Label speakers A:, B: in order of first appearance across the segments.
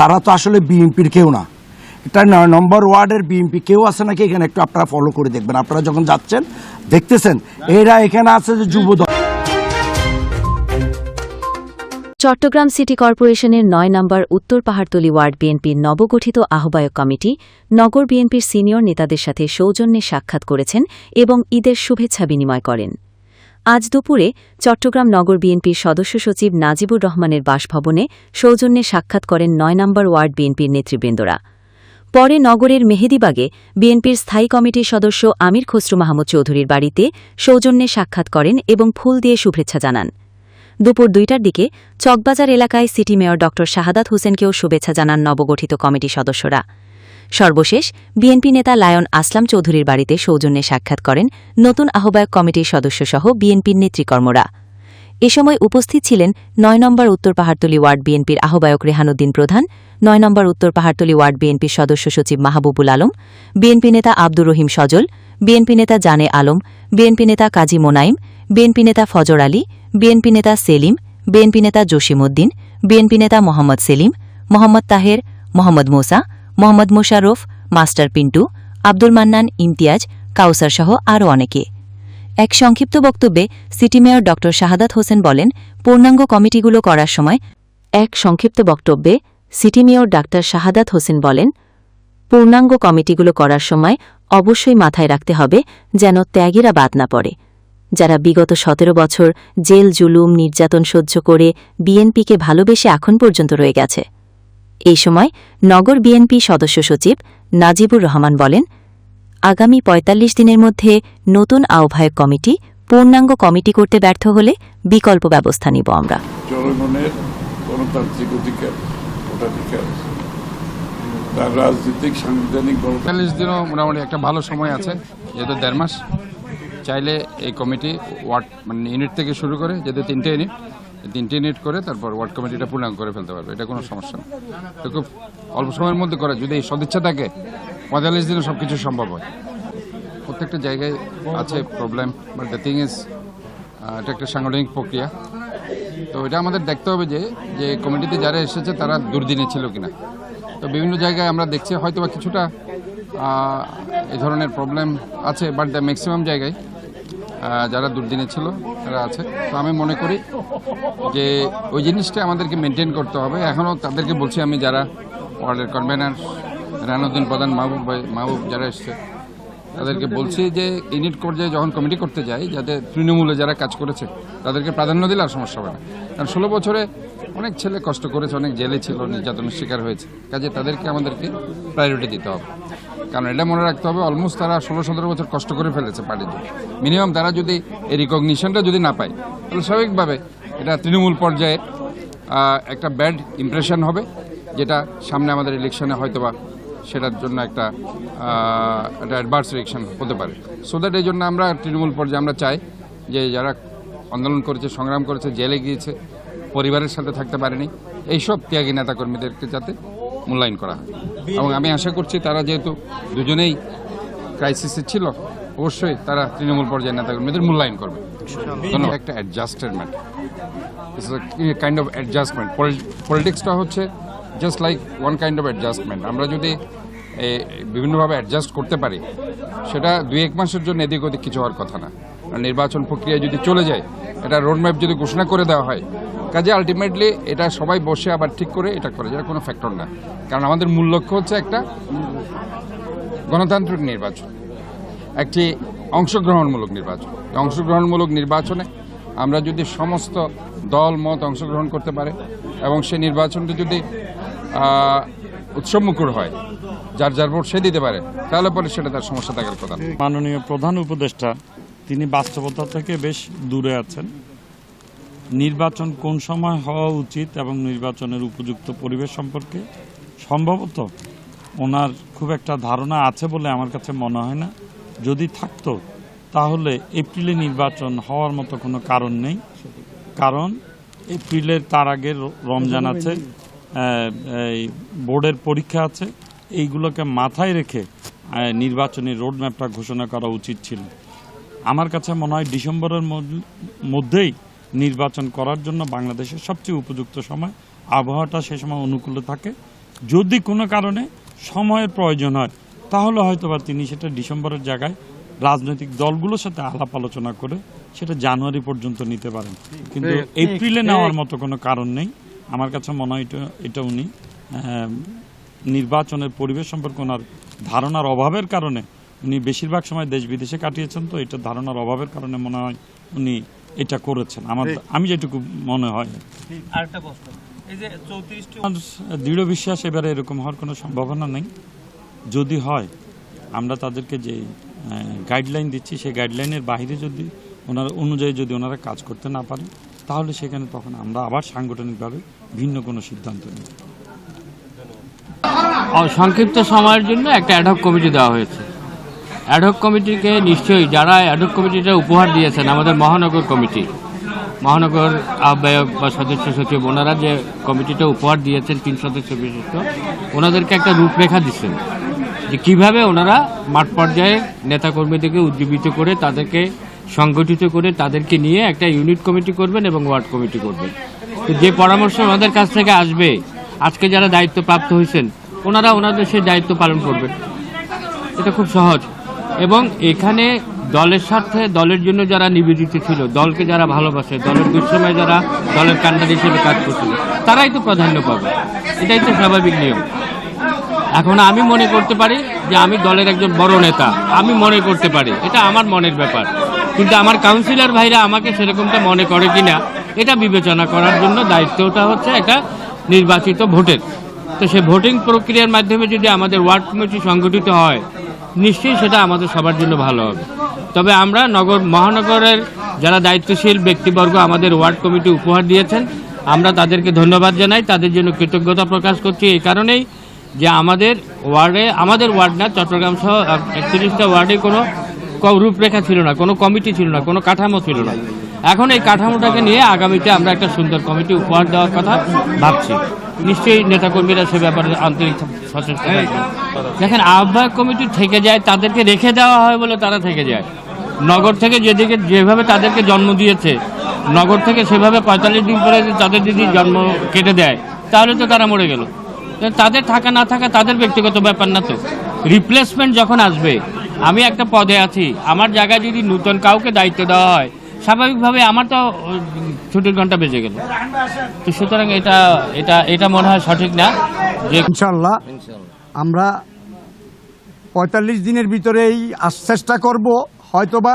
A: তারা তো আসলে বিএনপির কেউ না এটা নয় নম্বর ওয়ার্ডের বিএনপি কেউ আছে নাকি এখানে একটু আপনারা ফলো করে দেখবেন আপনারা যখন যাচ্ছেন দেখতেছেন এরা এখানে আছে যে যুবদল
B: চট্টগ্রাম সিটি কর্পোরেশনের নয় নম্বর উত্তর পাহাড়তলি ওয়ার্ড বিএনপির নবগঠিত আহ্বায়ক কমিটি নগর বিএনপির সিনিয়র নেতাদের সাথে সৌজন্যে সাক্ষাৎ করেছেন এবং ঈদের শুভেচ্ছা বিনিময় করেন আজ দুপুরে চট্টগ্রাম নগর বিএনপির সদস্য সচিব নাজিবুর রহমানের বাসভবনে সৌজন্যে সাক্ষাৎ করেন নয় নম্বর ওয়ার্ড বিএনপির নেতৃবৃন্দরা পরে নগরের মেহেদিবাগে বিএনপির স্থায়ী কমিটির সদস্য আমির খসরু মাহমুদ চৌধুরীর বাড়িতে সৌজন্যে সাক্ষাৎ করেন এবং ফুল দিয়ে শুভেচ্ছা জানান দুপুর দুইটার দিকে চকবাজার এলাকায় সিটি মেয়র ড শাহাদাত হোসেনকেও শুভেচ্ছা জানান নবগঠিত কমিটি সদস্যরা সর্বশেষ বিএনপি নেতা লায়ন আসলাম চৌধুরীর বাড়িতে সৌজন্যে সাক্ষাৎ করেন নতুন আহ্বায়ক কমিটির সদস্যসহ বিএনপির নেতৃকর্মরা এ সময় উপস্থিত ছিলেন নয় নম্বর উত্তর পাহাড়তলী ওয়ার্ড বিএনপির আহ্বায়ক রেহানুদ্দিন প্রধান নয় নম্বর উত্তর পাহাড়তলী ওয়ার্ড বিএনপির সদস্য সচিব মাহবুবুল আলম বিএনপি নেতা আব্দুর রহিম সজল বিএনপি নেতা জানে আলম বিএনপি নেতা কাজী মোনাইম বিএনপি নেতা ফজর আলী বিএনপি নেতা সেলিম বিএনপি নেতা জসিমউদ্দিন বিএনপি নেতা মোহাম্মদ সেলিম মোহাম্মদ তাহের মোহাম্মদ মোসা মোহাম্মদ মোশারফ মাস্টার পিন্টু আব্দুল মান্নান ইমতিয়াজ কাউসার সহ আরও অনেকে এক সংক্ষিপ্ত বক্তব্যে সিটি মেয়র ড শাহাদাত হোসেন বলেন পূর্ণাঙ্গ কমিটিগুলো করার সময় এক সংক্ষিপ্ত বক্তব্যে সিটি মেয়র ডা শাহাদাত হোসেন বলেন পূর্ণাঙ্গ কমিটিগুলো করার সময় অবশ্যই মাথায় রাখতে হবে যেন ত্যাগেরা বাদ না পড়ে যারা বিগত সতেরো বছর জেল জুলুম নির্যাতন সহ্য করে বিএনপিকে ভালোবেসে এখন পর্যন্ত রয়ে গেছে এই সময় নগর বিএনপি সদস্য সচিব নাজিবুর রহমান বলেন আগামী ৪৫ দিনের মধ্যে নতুন আহ্বায়ক কমিটি পূর্ণাঙ্গ কমিটি করতে ব্যর্থ হলে বিকল্প ব্যবস্থা নিব আমরা
C: রাজনৈতিক সাংবিধানিক
D: দিনও মোটামুটি একটা ভালো সময় আছে যেহেতু দেড় মাস চাইলে এই কমিটি ওয়ার্ড মানে ইউনিট থেকে শুরু করে যেহেতু তিনটে ইউনিট টেনেট করে তারপর ওয়ার্ড কমিটিটা পূর্ণাঙ্গ করে ফেলতে পারবে এটা কোনো সমস্যা না তো খুব অল্প সময়ের মধ্যে করা যদি এই সদিচ্ছা থাকে পঁয়তাল্লিশ দিনে সব কিছু সম্ভব হয় প্রত্যেকটা জায়গায় আছে problem but the thing is এটা একটা সাংগঠনিক প্রক্রিয়া তো এটা আমাদের দেখতে হবে যে যে কমিটিতে যারা এসেছে তারা দুর্দিনে ছিল কিনা তো বিভিন্ন জায়গায় আমরা দেখছি হয়তো বা কিছুটা এ ধরনের প্রবলেম আছে বাট দ্য ম্যাক্সিমাম জায়গায় যারা দুর্দিনে ছিল তারা আছে তো আমি মনে করি যে ওই জিনিসটা আমাদেরকে মেনটেন করতে হবে এখনও তাদেরকে বলছি আমি যারা ওয়ার্ল্ডের কনভেনার রানুদ্দিন প্রধান মাহবুব ভাই মাহবুব যারা এসছে তাদেরকে বলছি যে ইউনিট পর্যায়ে যখন কমিটি করতে যাই যাতে তৃণমূলে যারা কাজ করেছে তাদেরকে প্রাধান্য দিলে আর সমস্যা হবে না কারণ ষোলো বছরে অনেক ছেলে কষ্ট করেছে অনেক জেলে ছিল নির্যাতনের শিকার হয়েছে কাজে তাদেরকে আমাদেরকে প্রায়োরিটি দিতে হবে কারণ এটা মনে রাখতে হবে অলমোস্ট তারা ষোলো সতেরো বছর কষ্ট করে ফেলেছে পার্টির জন্য মিনিমাম তারা যদি এই রিকগনিশনটা যদি না পায় তাহলে স্বাভাবিকভাবে এটা তৃণমূল পর্যায়ে একটা ব্যাড ইমপ্রেশন হবে যেটা সামনে আমাদের ইলেকশনে হয়তোবা সেটার জন্য একটা একটা অ্যাডভার্স ইলেকশন হতে পারে সো দ্যাট এই জন্য আমরা তৃণমূল পর্যায়ে আমরা চাই যে যারা আন্দোলন করেছে সংগ্রাম করেছে জেলে গিয়েছে পরিবারের সাথে থাকতে পারেনি এইসব ত্যাগী নেতাকর্মীদেরকে যাতে মূল্যায়ন করা হয় এবং আমি আশা করছি তারা যেহেতু দুজনেই ক্রাইসিসে ছিল অবশ্যই তারা তৃণমূল পর্যায়ের নেতাকর্মীদের মূল্যায়ন করবে একটা অ্যাডজাস্টমেন্ট কাইন্ড অফ অ্যাডজাস্টমেন্ট পলিটিক্সটা হচ্ছে just like one kind of adjustment আমরা যদি বিভিন্নভাবে অ্যাডজাস্ট করতে পারি সেটা দুই এক মাসের জন্য এদিক ওদিক কিছু হওয়ার কথা না নির্বাচন প্রক্রিয়া যদি চলে যায় এটা রোডম্যাপ যদি ঘোষণা করে দেওয়া হয় কাজে আলটিমেটলি এটা সবাই বসে আবার ঠিক করে এটা করে যেটা কোনো ফ্যাক্টর না কারণ আমাদের মূল লক্ষ্য হচ্ছে একটা গণতান্ত্রিক নির্বাচন একটি অংশগ্রহণমূলক নির্বাচন অংশগ্রহণমূলক নির্বাচনে আমরা যদি সমস্ত দল মত অংশগ্রহণ করতে পারে এবং সেই নির্বাচনটি যদি উৎসবমুখর হয় যার যার ভোট সে দিতে পারে তাহলে পরে সেটা তার সমস্যা থাকার কথা
E: মাননীয় প্রধান উপদেষ্টা তিনি বাস্তবতা থেকে বেশ দূরে আছেন নির্বাচন কোন সময় হওয়া উচিত এবং নির্বাচনের উপযুক্ত পরিবেশ সম্পর্কে সম্ভবত ওনার খুব একটা ধারণা আছে বলে আমার কাছে মনে হয় না যদি থাকতো তাহলে এপ্রিলে নির্বাচন হওয়ার মতো কোনো কারণ নেই কারণ এপ্রিলের তার আগে রমজান আছে বোর্ডের পরীক্ষা আছে এইগুলোকে মাথায় রেখে নির্বাচনী রোডম্যাপটা ঘোষণা করা উচিত ছিল আমার কাছে মনে হয় ডিসেম্বরের মধ্যেই নির্বাচন করার জন্য বাংলাদেশের সবচেয়ে উপযুক্ত সময় আবহাওয়াটা সে সময় অনুকূলে থাকে যদি কোনো কারণে সময়ের প্রয়োজন হয় তাহলে হয়তো বা তিনি সেটা ডিসেম্বরের জায়গায় রাজনৈতিক দলগুলোর সাথে আলাপ আলোচনা করে সেটা জানুয়ারি পর্যন্ত নিতে পারেন কিন্তু এপ্রিলে নেওয়ার মতো কোনো কারণ নেই আমার কাছে মনে হয় এটা এটা উনি নির্বাচনের পরিবেশ সম্পর্কে ওনার ধারণার অভাবের কারণে উনি বেশিরভাগ সময় দেশ বিদেশে কাটিয়েছেন তো এটা ধারণার অভাবের কারণে মনে হয় উনি এটা করেছেন আমার আমি যেটুকু মনে হয় দৃঢ় বিশ্বাস এবারে এরকম হওয়ার কোনো সম্ভাবনা নেই যদি হয় আমরা তাদেরকে যে গাইডলাইন দিচ্ছি সেই গাইডলাইনের বাহিরে যদি ওনারা অনুযায়ী যদি ওনারা কাজ করতে না পারেন তাহলে সেখানে তখন আমরা আবার সাংগঠনিকভাবে ভিন্ন কোনো সিদ্ধান্ত নিই
F: সংক্ষিপ্ত সময়ের জন্য একটা অ্যাডক কমিটি দেওয়া হয়েছে অ্যাডহক কমিটিকে নিশ্চয়ই যারা অ্যাডহক কমিটিটা উপহার দিয়েছেন আমাদের মহানগর কমিটি মহানগর আহ্বায়ক বা সদস্য সচিব ওনারা যে কমিটিটা উপহার দিয়েছেন তিন সদস্য বিশিষ্ট ওনাদেরকে একটা রূপরেখা দিচ্ছেন যে কীভাবে ওনারা মাঠ পর্যায়ে নেতাকর্মীদেরকে উজ্জীবিত করে তাদেরকে সংগঠিত করে তাদেরকে নিয়ে একটা ইউনিট কমিটি করবেন এবং ওয়ার্ড কমিটি করবেন তো যে পরামর্শ ওনাদের কাছ থেকে আসবে আজকে যারা দায়িত্বপ্রাপ্ত হয়েছেন ওনারা ওনাদের সেই দায়িত্ব পালন করবেন এটা খুব সহজ এবং এখানে দলের স্বার্থে দলের জন্য যারা নিবেদিত ছিল দলকে যারা ভালোবাসে দলের দুঃসময় যারা দলের কান্ডার হিসেবে কাজ করছিল তারাই তো প্রাধান্য পাবে এটাই তো স্বাভাবিক নিয়ম এখন আমি মনে করতে পারি যে আমি দলের একজন বড় নেতা আমি মনে করতে পারি এটা আমার মনের ব্যাপার কিন্তু আমার কাউন্সিলর ভাইরা আমাকে সেরকমটা মনে করে কিনা এটা বিবেচনা করার জন্য দায়িত্বটা হচ্ছে একটা নির্বাচিত ভোটের তো সে ভোটিং প্রক্রিয়ার মাধ্যমে যদি আমাদের ওয়ার্ড কমিটি সংগঠিত হয় নিশ্চয়ই সেটা আমাদের সবার জন্য ভালো হবে তবে আমরা নগর মহানগরের যারা দায়িত্বশীল ব্যক্তিবর্গ আমাদের ওয়ার্ড কমিটি উপহার দিয়েছেন আমরা তাদেরকে ধন্যবাদ জানাই তাদের জন্য কৃতজ্ঞতা প্রকাশ করছি এই কারণেই যে আমাদের ওয়ার্ডে আমাদের ওয়ার্ড না চট্টগ্রাম সহ একত্রিশটা ওয়ার্ডে কোনো রূপরেখা ছিল না কোনো কমিটি ছিল না কোনো কাঠামো ছিল না এখন এই কাঠামোটাকে নিয়ে আগামীতে আমরা একটা সুন্দর কমিটি উপহার দেওয়ার কথা ভাবছি নিশ্চয়ই নেতাকর্মীরা সে ব্যাপারে আন্তরিক সচেষ্ট দেখেন আহ্বায়ক কমিটি থেকে যায় তাদেরকে রেখে দেওয়া হয় বলে তারা থেকে যায় নগর থেকে যেদিকে যেভাবে তাদেরকে জন্ম দিয়েছে নগর থেকে সেভাবে পঁয়তাল্লিশ দিন পরে তাদের যদি জন্ম কেটে দেয় তাহলে তো তারা মরে গেল তাদের থাকা না থাকা তাদের ব্যক্তিগত ব্যাপার না তো রিপ্লেসমেন্ট যখন আসবে আমি একটা পদে আছি আমার জায়গায় যদি নতুন কাউকে দায়িত্ব দেওয়া হয় স্বাভাবিকভাবে আমার তো ছুটির ঘন্টা বেজে গেল তো সুতরাং এটা এটা এটা মনে হয় সঠিক না
A: যে ইনশাল্লাহ আমরা পঁয়তাল্লিশ দিনের ভিতরেই চেষ্টা করব হয়তোবা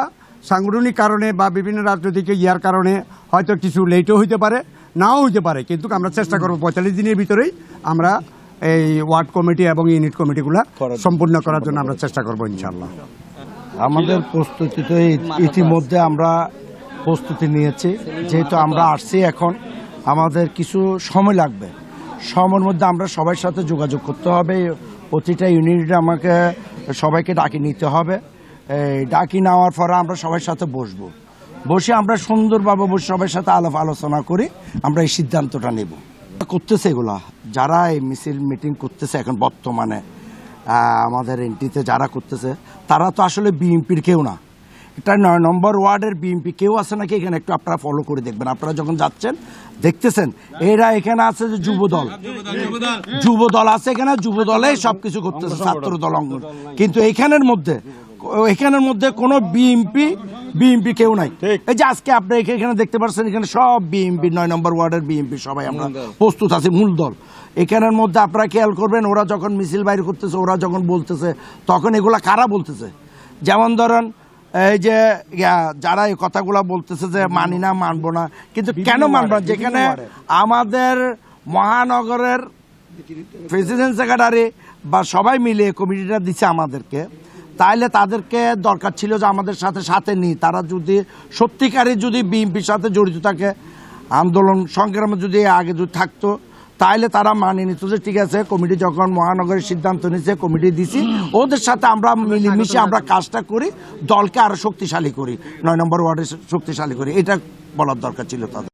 A: সাংগঠনিক কারণে বা বিভিন্ন রাজনৈতিক ইয়ার কারণে হয়তো কিছু লেটও হইতে পারে নাও হইতে পারে কিন্তু আমরা চেষ্টা করব পঁয়তাল্লিশ দিনের ভিতরেই আমরা এই ওয়ার্ড কমিটি এবং ইউনিট কমিটিগুলো সম্পূর্ণ করার জন্য আমরা চেষ্টা করব ইনশাল্লাহ
G: আমাদের প্রস্তুতিতে ইতিমধ্যে আমরা প্রস্তুতি নিয়েছি যেহেতু আমরা আসছি এখন আমাদের কিছু সময় লাগবে সময়ের মধ্যে আমরা সবার সাথে যোগাযোগ করতে হবে প্রতিটা ইউনিট আমাকে সবাইকে ডাকি নিতে হবে ডাকি নেওয়ার পরে আমরা সবার সাথে বসবো বসে আমরা সুন্দরভাবে বসে সবার সাথে আলাপ আলোচনা করি আমরা এই সিদ্ধান্তটা নেব করতেছে এগুলা যারা এই মিছিল মিটিং করতেছে এখন বর্তমানে আমাদের এনটিতে যারা করতেছে তারা তো আসলে বিএনপির কেউ না এটা নয় নম্বর ওয়ার্ডের বিএনপি কেউ আছে নাকি এখানে একটু আপনারা ফলো করে দেখবেন আপনারা যখন যাচ্ছেন দেখতেছেন এরা এখানে আছে যে যুব দল যুব দল আছে এখানে যুব দলে সব কিছু করতেছে ছাত্র দল অঙ্গন কিন্তু এখানের মধ্যে এখানের মধ্যে কোনো বিএমপি বিএমপি কেউ নাই এই যে আজকে আপনি এখানে দেখতে পাচ্ছেন এখানে সব বিএমপি নয় নম্বর ওয়ার্ডের বিএমপি সবাই আমরা প্রস্তুত আছি মূল দল এখানের মধ্যে আপনারা খেয়াল করবেন ওরা যখন মিছিল বাইর করতেছে ওরা যখন বলতেছে তখন এগুলা কারা বলতেছে যেমন ধরেন এই যে যারা এই কথাগুলো বলতেছে যে মানি না মানবো না কিন্তু কেন মানবো না যেখানে আমাদের মহানগরের প্রেসিডেন্ট সেক্রেটারি বা সবাই মিলে কমিটিটা দিছে আমাদেরকে তাহলে তাদেরকে দরকার ছিল যে আমাদের সাথে সাথে নিই তারা যদি সত্যিকারী যদি বিএনপির সাথে জড়িত থাকে আন্দোলন সংগ্রামে যদি আগে যদি থাকতো তাহলে তারা মানিয়ে নিত যে ঠিক আছে কমিটি যখন মহানগরের সিদ্ধান্ত নিচ্ছে কমিটি দিছি ওদের সাথে আমরা মিলেমিশে আমরা কাজটা করি দলকে আরো শক্তিশালী করি নয় নম্বর ওয়ার্ডে শক্তিশালী করি এটা বলার দরকার ছিল তাদের